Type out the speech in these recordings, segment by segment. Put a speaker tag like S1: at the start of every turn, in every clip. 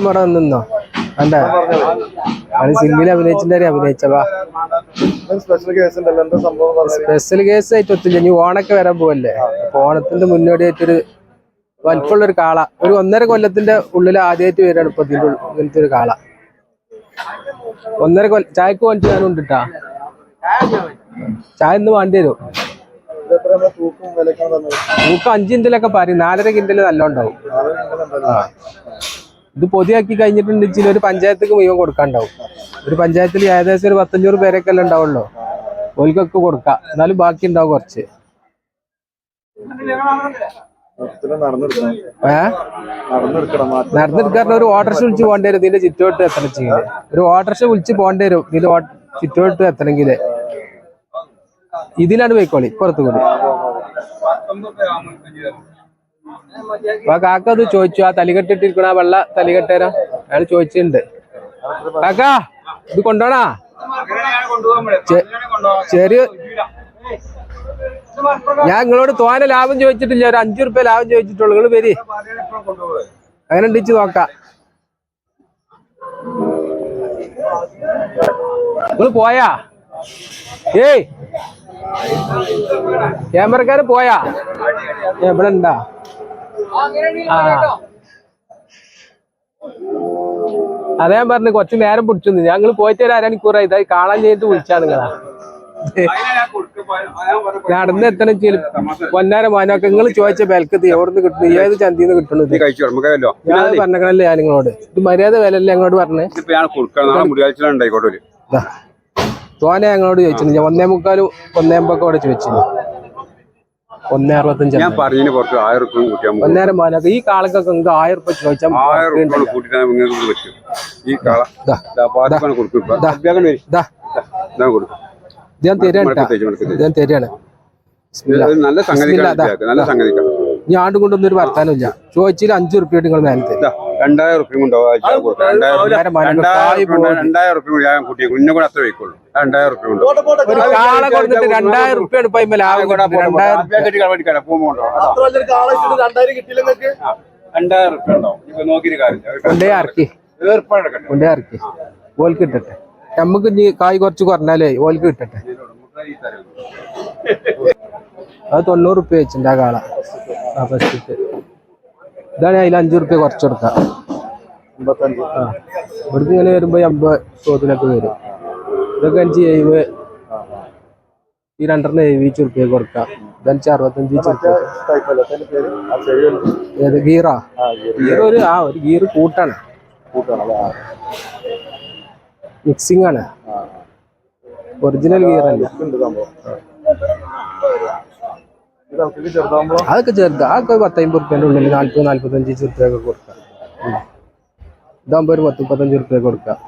S1: ഇജ്ജ് ഇവിടെ നിന്നോ അല്ലേ അത് സിനിമയിൽ അഭിനയിച്ചിട്ട് അഭിനയിച്ചവാ
S2: സ്പെഷ്യൽ കേസ്
S1: ആയിട്ട് ഒത്തില്ല. ഇനി ഓണൊക്കെ വരാൻ പോവല്ലേ? ഓണത്തിന്റെ മുന്നോടിയായിട്ടൊരു വലിപ്പമുള്ള ഒരു കാള. ഒരു ഒന്നര കൊല്ലത്തിന്റെ ഉള്ളിൽ ആദ്യമായിട്ട് വരികയാണ് ഇപ്പൊ ഇതിന്റെ ഇങ്ങനത്തെ ഒരു കാള. ഒന്നര കൊല്ല ചായക്ക് വേണ്ടി ഞാനും ഉണ്ടിട്ടാ ചായ ഇന്ന് വേണ്ടി വരും.
S2: തൂക്കം
S1: അഞ്ച് കിൻഡലൊക്കെ പറയും നാലര കിൻഡൽ നല്ല ഉണ്ടാവും
S2: നാളെ നിങ്ങളുണ്ടല്ലോ
S1: ഇത് പൊതിയാക്കി കഴിഞ്ഞിട്ടുണ്ടെങ്കിൽ ഒരു പഞ്ചായത്തേക്ക് മുഴുവൻ കൊടുക്കാണ്ടാവും. ഒരു പഞ്ചായത്തിൽ ഏകദേശം ഒരു പത്തഞ്ഞൂറ് പേരൊക്കെ അല്ലേ ഉണ്ടാവുള്ളൂ. ഓൽക്കൊക്കെ കൊടുക്കാം. എന്നാലും ബാക്കി ഉണ്ടാവും കുറച്ച്. നടന്നെടുക്കാറിന് ഒരു ഓട്ടർഷ വിളിച്ച് പോകേണ്ടി വരും. ഇതിന്റെ ചുറ്റോട്ട് എത്തണമെങ്കിൽ ഒരു ഓട്ടർഷ വിളിച്ച് പോകേണ്ടി വരും. ഇതിന്റെ ചുറ്റോട്ട് എത്തണമെങ്കിൽ ഇതിലാണ് പോയിക്കോളി. പുറത്തു കൂടി അപ്പൊ കാക്ക അത് ചോദിച്ചു ആ തലികെട്ടിട്ടിരിക്കണ ആ വെള്ള തലികെട്ടേരാ അയാൾ ചോദിച്ചിട്ടുണ്ട്. കാക്ക ഇത് കൊണ്ടോണാ? ചെറിയ ഞാൻ നിങ്ങളോട് തോനെ ലാഭം ചോദിച്ചിട്ടില്ല ഒരു അഞ്ചു റുപ്യ ലാഭം ചോദിച്ചിട്ടുള്ളൂ. നിങ്ങൾ വരി. അങ്ങനെ ഉണ്ടിച്ച് നോക്കാം. നിങ്ങൾ പോയാ? ഏയ്. ക്യാമറക്കാര് പോയാ? എവിടെ ഉണ്ടാ? ആ. അതെ ഞാൻ പറഞ്ഞു കുറച്ച് നേരം പിടിച്ചു ഞങ്ങൾ പോയിട്ട് ഒരു അരമണിക്കൂറായി ഇതായി കാണാൻ ചെയ്തിട്ട് വിളിച്ചാ നിങ്ങളാ. നടന്ന് എത്തണം ചെയ്യൽ പൊന്നാര മാനൊക്കെ നിങ്ങൾ ചോദിച്ച ബൽക്കത്ത് എവിടുന്ന് കിട്ടുന്നു? ഏത്
S3: ചന്തി നമുക്കല്ലോ
S1: ഞാൻ പറഞ്ഞല്ലേ ഞാൻ നിങ്ങളോട് ഇത് മര്യാദ വിലല്ലേ ഞങ്ങളോട് പറഞ്ഞേ. തോനെ ഞങ്ങളോട് ചോദിച്ചിരുന്നു. ഞാൻ ഒന്നേ മുക്കാലും ഒന്നേമ്പൊക്കെ അവിടെ ചോദിച്ചിരുന്നു. ഒന്നേ അറുപത്തഞ്ച്
S3: ഞാൻ പറഞ്ഞതിന് പുറത്ത് ആയിരം റുപ്യ കൂട്ടിയാൽ മതി
S1: ഒന്നേരം ഈ കാളക്കൊക്കെ നിങ്ങൾക്ക് ആയിരം റുപ്യ ചോദിച്ചാൽ
S3: ആയിരം റുപ്യ കൂട്ടിട്ടാൽ നിങ്ങൾക്ക് പറ്റും. ഈ കള കൊടുക്കും കൊടുക്കും.
S1: ഞാൻ തരാണ് ഞാൻ തരാണ്
S3: നല്ല. നല്ല
S1: ഞാൻ ആണ്ട് കൊണ്ടൊന്നും ഒരു വർത്താനമില്ല ചോദിച്ചാൽ അഞ്ചു റുപ്യ നിങ്ങൾ
S3: മേലത്തെ രണ്ടായിരം റുപ്യ കൊടുക്കാം രണ്ടായിരം റുപ്യ ഞാൻ കൂട്ടി കുഞ്ഞു കൂടെ അത്ര വയ്ക്കുള്ളൂ. രണ്ടായിരം റുപ്യ
S1: രണ്ടായിരം റുപ്യ
S3: റുപ്യ ഉണ്ടാവും നോക്കിയിട്ട് കാര്യം.
S1: ഓൽക്ക് കിട്ടട്ടെ നമുക്ക് ഇനി കായ് കുറച്ച് കുറഞ്ഞാലേ ഓൽക്ക് കിട്ടട്ടെ. അത് തൊണ്ണൂറ് റുപ്യ വെച്ചിട്ടുണ്ട് ആ കാള. ആ ഫസ്റ്റ് ഇതാണ് അതിൽ അഞ്ചു റുപ്യ കുറച്ച് കൊടുക്കാം
S2: അമ്പത്തഞ്ച്.
S1: ആ ഇവിടുന്ന് ഇങ്ങനെ വരുമ്പോ അമ്പത് തോതിലൊക്കെ വരും. ഇതൊക്കെ അഞ്ച് എഴുപത് ഈ രണ്ടെണ്ണം എഴുപത് റുപ്യ കൊടുക്കാം. ഇതഞ്ച് അറുപത്തഞ്ച് ഏത്? ഗീറാ? ഗീർ ഒരു ആ ഒരു ഗീർ കൂട്ടാണ്. മിക്സിംഗ് ആണ് ഒറിജിനൽ ഗീർ അല്ല
S2: ഉണ്ട് സംഭവം ഇത് നമുക്ക് ചെറുതാകുമ്പോ
S1: അതൊക്കെ ചെറുത്. അതൊക്കെ പത്തമ്പത് റുപ്യന്റെ ഉള്ളിൽ നാല്പത് നാല്പത്തഞ്ച് റുപ്യ ഒക്കെ കൊടുക്കാം. ഇതാകുമ്പോൾ ഒരു പത്ത് മുപ്പത്തഞ്ച് റുപ്യ കൊടുക്കാം.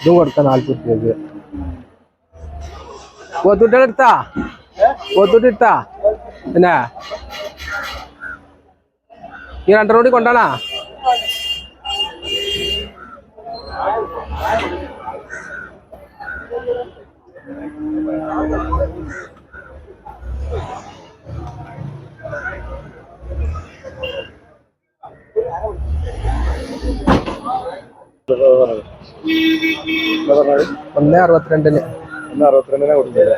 S1: ഇതും കൊടുക്കാം നാല്പത് റുപ്യക്ക് പോത്തുട്ടികൾ എടുത്താ പോത്തുട്ടി എടുത്താ പിന്നെ ഈ രണ്ടെണ്ണം കൂടി കൊണ്ടാണാ?
S2: Thank പറഞ്ഞത്
S1: ഒന്നേ അറുപത്തിരണ്ടിന്.
S2: ഒന്ന് അറുപത്തിരണ്ടിനെ കൊടുത്തല്ലേ